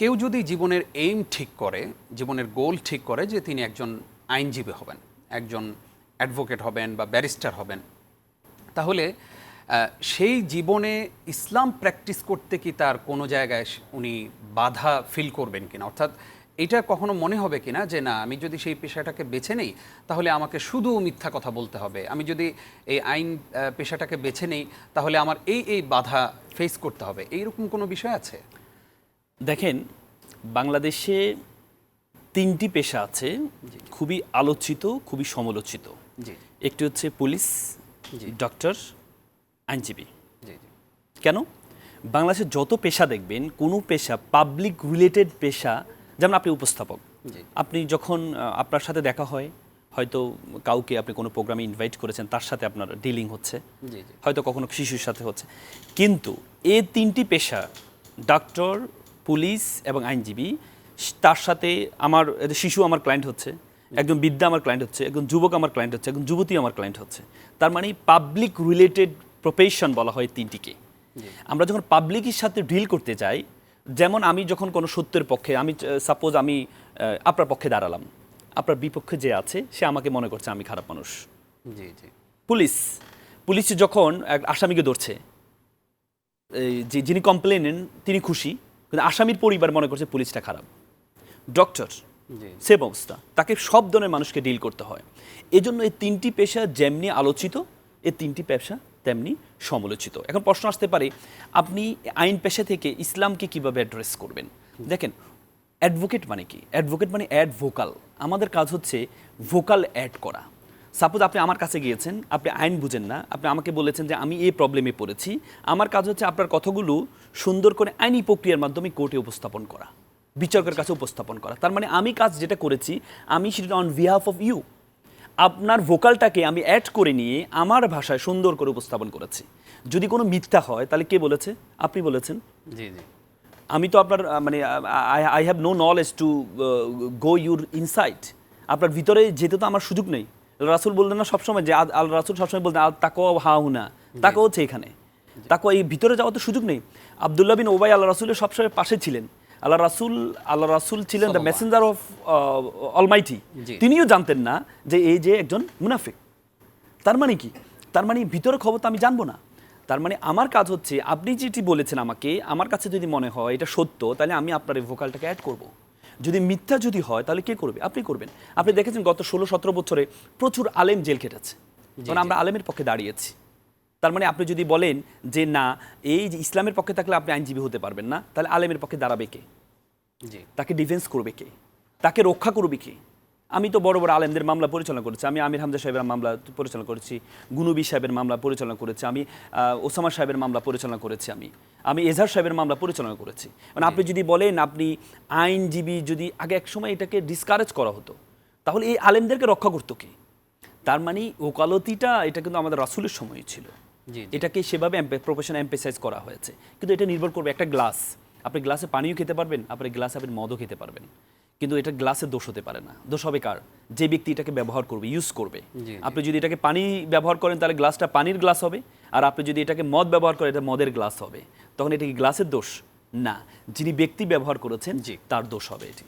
কেউ যদি জীবনের এইম ঠিক করে, জীবনের গোল ঠিক করে যে তিনি একজন আইনজীবী হবেন, একজন অ্যাডভোকেট হবেন বা ব্যারিস্টার হবেন, তাহলে সেই জীবনে ইসলাম প্র্যাকটিস করতে কি তার কোনো জায়গায় উনি বাধা ফিল করবেন কিনা? অর্থাৎ এটা কখনো মনে হবে কিনা যে না, আমি যদি সেই পেশাটাকে বেছে নেই, তাহলে আমাকে শুধু মিথ্যা কথা বলতে হবে। আমি যদি এই আইন পেশাটাকে বেছে নেই, তাহলে আমার এই এই বাধা ফেস করতে হবে। এইরকম কোনো বিষয় আছে? দেখেন বাংলাদেশে তিনটি পেশা আছে খুবই আলোচিত খুবই সমালোচিত। একটি হচ্ছে পুলিশ ডক্টর আইনজীবী। কেন? বাংলাদেশের যত পেশা দেখবেন কোনো পেশা পাবলিক রিলেটেড পেশা যেমন আপনি উপস্থাপক আপনি যখন আপনার সাথে দেখা হয় হয়তো কাউকে আপনি কোনো প্রোগ্রামে ইনভাইট করেছেন তার সাথে আপনার ডিলিং হচ্ছে হয়তো কখনো শিশুর সাথে হচ্ছে। কিন্তু এ তিনটি পেশা ডাক্তার পুলিশ এবং আইনজীবী তার সাথে আমার শিশু আমার ক্লায়েন্ট হচ্ছে একজন বিদ্যা আমার ক্লায়েন্ট হচ্ছে একজন যুবক আমার ক্লায়েন্ট হচ্ছে একজন যুবতী আমার ক্লায়েন্ট হচ্ছে। তার মানে পাবলিক রিলেটেড প্রফেশন বলা হয় তিনটিকে। আমরা যখন পাবলিকের সাথে ডিল করতে যাই যেমন আমি যখন কোনো সত্যের পক্ষে আমি সাপোজ আমি আপনার পক্ষে দাঁড়ালাম আপনার বিপক্ষে যে আছে সে আমাকে মনে করছে আমি খারাপ মানুষ। জি জি। পুলিশ পুলিশ যখন এক আসামিকে ধরছে যিনি কমপ্লেনেন তিনি খুশি কিন্তু আসামির পরিবার মনে করছে পুলিশটা খারাপ। ডক্টর সেম অবস্থা। তাকে সব ধরনের মানুষকে ডিল করতে হয়। এজন্য এই তিনটি পেশা যেমনি আলোচিত এই তিনটি পেশা তেমনি সমালোচিত। এখন প্রশ্ন আসতে পারে আপনি আইন পেশা থেকে ইসলামকে কীভাবে অ্যাড্রেস করবেন? দেখেন অ্যাডভোকেট মানে কি? অ্যাডভোকেট মানে অ্যাড ভোকাল আমাদের কাজ হচ্ছে ভোকাল অ্যাড করা। সাপোজ আপনি আমার কাছে গিয়েছেন আপনি আইন বুঝেন না আপনি আমাকে বলেছেন যে আমি এই প্রবলেমে পড়েছি আমার কাজ হচ্ছে আপনার কথাগুলো সুন্দর করে আইনি প্রক্রিয়ার মাধ্যমে কোর্টে উপস্থাপন করা বিচারকের কাছে উপস্থাপন করা। তার মানে আমি কাজ যেটা করেছি আমি সেটা অন বিহাফ অফ ইউ আপনার ভোকালটাকে আমি অ্যাড করে নিয়ে আমার ভাষায় সুন্দর করে উপস্থাপন করেছি। যদি কোনো মিথ্যা হয় তাহলে কে বলেছে? আপনি বলেছেন। জি জি। আমি তো আপনার মানে I have no knowledge to go your insight আপনার ভিতরে যেতে তো আমার সুযোগ নেই। রাসুল বললেন না সবসময় যে আল- রাসুল সবসময় বলতেন আল তাকো হাউনা। তাকো হচ্ছে এখানে। তাকো এই ভিতরে যাওয়ার তো সুযোগ নেই। আবদুল্লাহ বিন ওবাই আল্লাহ রাসুলের সবসময় পাশে ছিলেন। আল্লাহ রাসুল আল্লাহ রাসুল ছিলেন দ্য মেসেঞ্জার অফ অলমাইটি। তিনিও জানতেন না যে এই যে একজন মুনাফিক। তার মানে কি? তার মানে ভিতরের খবর তো আমি জানব না। তার মানে আমার কাজ হচ্ছে আপনি যেটি বলেছেন আমাকে আমার কাছে যদি মনে হয় এটা সত্য তাহলে আমি আপনার এই ভোকালটাকে অ্যাড করব। যদি মিথ্যা যদি হয় তাহলে কে করবে? আপনি করবেন। আপনি দেখেছেন গত ষোলো সতেরো বছরে প্রচুর আলেম জেল খেটেছে। কারণ আমরা আলেমের পক্ষে দাঁড়িয়েছি। তার মানে আপনি যদি বলেন যে না এই যে ইসলামের পক্ষে থাকলে আপনি আইনজীবী হতে পারবেন না তাহলে আলেমের পক্ষে দাঁড়াবে কে? জি। তাকে ডিফেন্স করবে কে? তাকে রক্ষা করবে কে? আমি তো বড় বড় আলেমদের মামলা পরিচালনা করেছি। আমি আমির হামজা সাহেবের মামলা পরিচালনা করেছি গুনুবি সাহেবের মামলা পরিচালনা করেছি আমি ওসামা সাহেবের মামলা পরিচালনা করেছি আমি। আমি এজাহার সাহেবের মামলা পরিচালনা করেছি। মানে আপনি যদি বলেন আপনি আইনজীবী যদি আগে এক সময় এটাকে ডিসকারেজ করা হতো তাহলে এই আলেমদেরকে রক্ষা করতো কি? তার মানে ওকালতিটা এটা কিন্তু আমাদের রাসুলের সময় ছিল। এটাকে সেভাবে প্রফেশন এম্পেসাইজ করা হয়েছে। কিন্তু এটা নির্ভর করবে একটা গ্লাস। আপনি গ্লাসে পানিও খেতে পারবেন আপনি গ্লাসে আপনি মদও খেতে পারবেন। কিন্তু এটা গ্লাসের দোষ হতে পারে না। দোষ হবে কার? যে ব্যক্তি এটাকে ব্যবহার করবে ইউজ করবে। আপনি যদি এটাকে পানি ব্যবহার করেন তাহলে গ্লাসটা পানির গ্লাস হবে। আর আপনি যদি এটাকে মদ ব্যবহার করেন এটা মদের গ্লাস হবে। তখন এটা কি গ্লাসের দোষ? না। যিনি ব্যক্তি ব্যবহার করেছেন। তার দোষ হবে এটি।